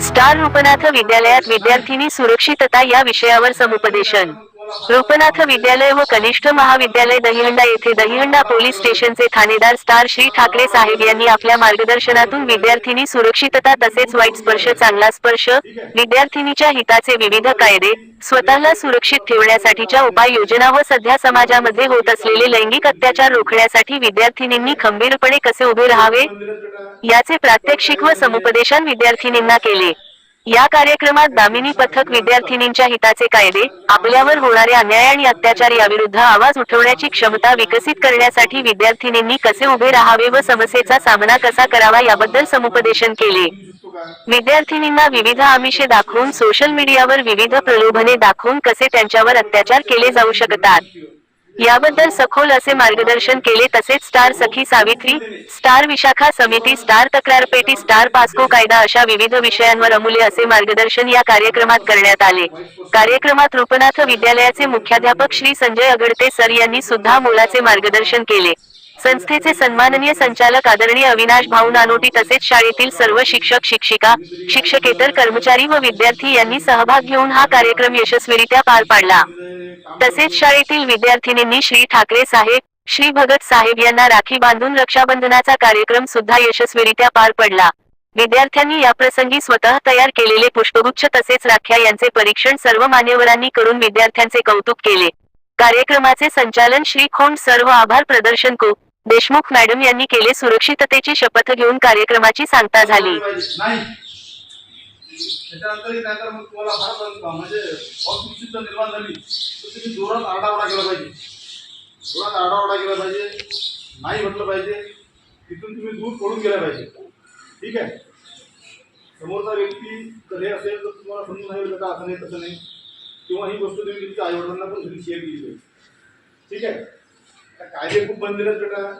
Star Rupnath विद्यालयात विद्यार्थिनी सुरक्षितता या विषयावर समुपदेशन. रूपनाथ विद्यालय व कनिष्ठ महाविद्यालय दहिहंडा येथे दहिहंडा पोलीस स्टेशनचे ठाणेदार स्टार श्री ठाकरे साहेब यांनी आपल्या मार्गदर्शनातून विद्यार्थिनी सुरक्षितता तसेच वाईट स्पर्श चांगला स्पर्श विद्यार्थिनीच्या हिताचे विविध कायदे स्वतःला सुरक्षित ठेवण्यासाठीच्या उपाययोजना व सध्या समाजामध्ये होत असलेले लैंगिक अत्याचार रोखण्यासाठी विद्यार्थिनींनी खंबीरपणे कसे उभे राहावे याचे प्रात्यक्षिक व समुपदेशन विद्यार्थिनींना केले. या कार्यक्रमात दामिनी पथक विद्यार्थिनींच्या हिताचे कायदे आपल्यावर होणारे अन्याय आणि अत्याचार याविरुद्ध आवाज उठवण्याची क्षमता विकसित करण्यासाठी विद्यार्थिनींनी कसे उभे राहावे व समस्येचा सामना कसा करावा याबद्दल समुपदेशन केले. विद्यार्थिनींना विविध आमिषे दाखवून सोशल मीडियावर विविध प्रलोभने दाखवून कसे त्यांच्यावर अत्याचार केले जाऊ शकतात. याबद्दल सखोल असे मार्गदर्शन केले तसेच स्टार सखी सावित्री स्टार विशाखा समिती स्टार तक्रारपेटी स्टार पास्को कायदा अशा विविध विषयांवर अमूल्य असे मार्गदर्शन या कार्यक्रमात करण्यात आले. कार्यक्रमात रूपनाथ विद्यालयाचे मुख्याध्यापक श्री संजय अगडते सर यांनी सुद्धा मोलाचे मार्गदर्शन केले. संस्थेचे सन्माननीय संचालक आदरणीय अविनाश भाऊ नानोटी तसेच शाळेतील सर्व शिक्षक शिक्षिका शिक्षकेतर कर्मचारी व विद्यार्थी यांनी सहभाग घेऊन हा कार्यक्रम यशस्वीरित्या पार पाडला. तसेच शाळेतील विद्यार्थिनींनी श्री ठाकरे साहेब श्री भगत साहेब यांना राखी बांधून रक्षाबंधनाचा कार्यक्रम सुद्धा यशस्वीरित्या पार पडला. विद्यार्थ्यांनी याप्रसंगी स्वतः तयार केलेले पुष्पगुच्छ तसेच राख्या यांचे परीक्षण सर्व मान्यवरांनी करून विद्यार्थ्यांचे कौतुक केले. कार्यक्रमाचे संचालन श्री खोंड सर्व आभार प्रदर्शन को. देशमुख मॅडम यांनी केले सुरक्षिततेची शपथ घेऊन कार्यक्रमाची सांगता झाली. नाही त्याच्यानंतर नाहीतर मग तुम्हाला फार म्हणजे असुरक्षितता निर्माण झाली. तर तुम्ही जोरात आरडाओरडा केला पाहिजे. जोरात आरडाओरडा केला पाहिजे. नाही म्हटलं पाहिजे. तिथून तुम्ही दूर पडून गेला पाहिजे. ठीक आहे? समोरचा व्यक्ती तर हे असेल तर तुम्हाला समजून नाही बेटा असं नाही तसं नाही. किंवा ही गोष्ट तुम्ही तुमच्या आईवडिलांना पण तुम्ही शेअर केली पाहिजे ठीक आहे? कायदे खूप बनलेले आहेत बेटा.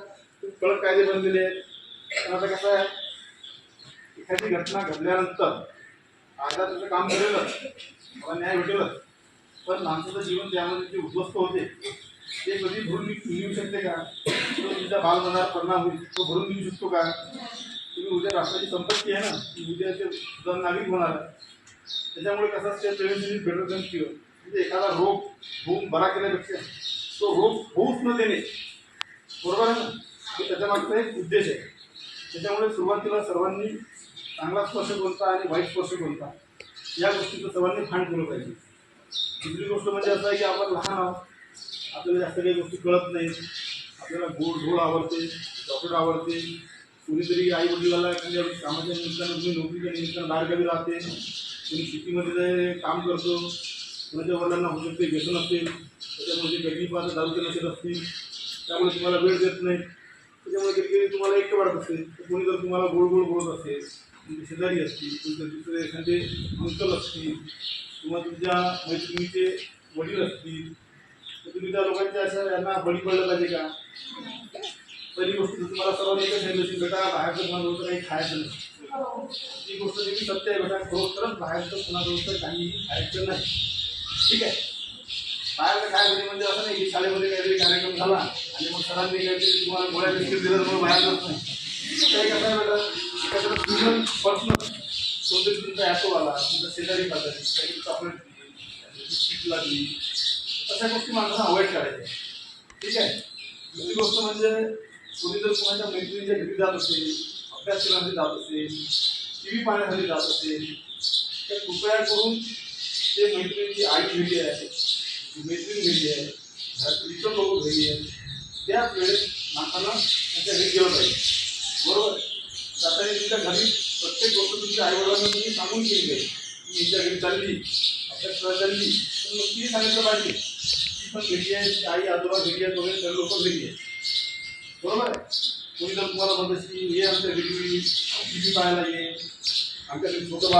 खूप कडक कायदे बनलेले आहेत. पण आता कसं आहे? एखादी घटना घडल्यानंतर आता त्याचं काम केलेलं मला न्याय भेटेलच. पण माणसाचं जीवन त्यामध्ये जे उद्ध्वस्त होते ते कधी भरून नि- शकते का? तो तुमच्या बालमनावर परिणाम होईल तो भरून निघू शकतो का? तुम्ही उद्या राष्ट्राची संपत्ती आहे ना ती उद्या ते जन नागरिक होणार. त्याच्यामुळे कसं असते प्रिव्हेंशन बेटर दॅन क्युअर म्हणजे एखादा रोग होऊन बरा केल्यापेक्षा तो रोग होऊच न देणे. बरोबर आहे ना? त्याच्या मागचा एक उद्देश आहे. त्याच्यामुळे सुरुवातीला सर्वांनी चांगला स्पर्श कोणता आणि वाईट स्पर्श कोणता या गोष्टीचं सर्वांनी भान केलं पाहिजे. दुसरी गोष्ट म्हणजे असं आहे की आपण लहान आहोत आपल्याला जास्त काही गोष्टी कळत नाही आपल्याला गोड गोड आवडते चॉकलेट आवडते कुणीतरी आई वडिलाला एखाद्या कामाच्या निमित्तानं तुम्ही नोकरीच्या निमित्तानं बाहेरगावी राहते कोणी शेतीमध्ये काम करतो कुणाच्या वडिलांना होऊ शकते व्यसन असेल ते कधी पाहता दारूचे नसेल असतील त्यामुळे तुम्हाला वेळ देत नाही त्याच्यामुळे कधी कधी तुम्हाला एकटं वाटत असेल तर कोणी जर तुम्हाला गोड गोड बोलत असेल तुमचे शेजारी असतील तुमचे दुसरे एखादे अंकल असतील किंवा तुमच्या मैत्रिणीचे वडील असतील तर तुम्ही त्या लोकांच्या अशा यांना बळी पडलं पाहिजे का? पहिली गोष्ट तुम्हाला सर्वांनी एकच सांगितलं की बेटा बाहेरचं कोणाजवळ काही खायचं नाही. ती गोष्ट देखील सत्य आहे बेटा खरोखरच बाहेरचं कोणाजवळ काहीही खायचं नाही. ठीक आहे. बाहेरचं काय म्हणजे म्हणजे असं नाही की शाळेमध्ये काहीतरी कार्यक्रम झाला आणि मग सरांनी काहीतरी तुम्हाला गोळ्या बिस्किट दिलं तर बाहेर जात नाही काही कसं आहे बेटा एखादं तुझं पर्सनल कोणतरी तुमचा ॲटो आला तुमचा शेजारी पाजारी काहीतरी चॉकलेट दिली बिस्किट लागली. अशा गोष्टी माणसाला अवॉइड करायच्या. ठीक आहे? दुसरी गोष्ट म्हणजे कोणी जर कोणाच्या मैत्रिणीच्या घरी जात असेल अभ्यास करण्यासाठी जात असेल टी व्ही पाहण्यासाठी जात असेल तर कृपया करून ते मैत्रिणीची आई घरी आहे मैत्रीण घरी आहे घरातील इतर लोक घरी आहे त्या वेळेत माणसाला त्यांच्या घरी गेलं पाहिजे. बरोबर? जाताना तुमच्या घरी प्रत्येक गोष्ट तुमच्या आईवडिलांना तुम्ही सांगून केली आहे. की तुमच्या घरी चालली आपल्या करायला चालली तर मग ती सांगितलं पाहिजे. ती पण घरी आहे आई आजोबा घरी आहेत वगैरे सर्व लोक घरी आहेत. बरोबर आहे? कोणी जर तुम्हाला म्हणत की हे आमच्या घरी टी व्ही पाहायला ये आमच्या घरी छोटं बाळ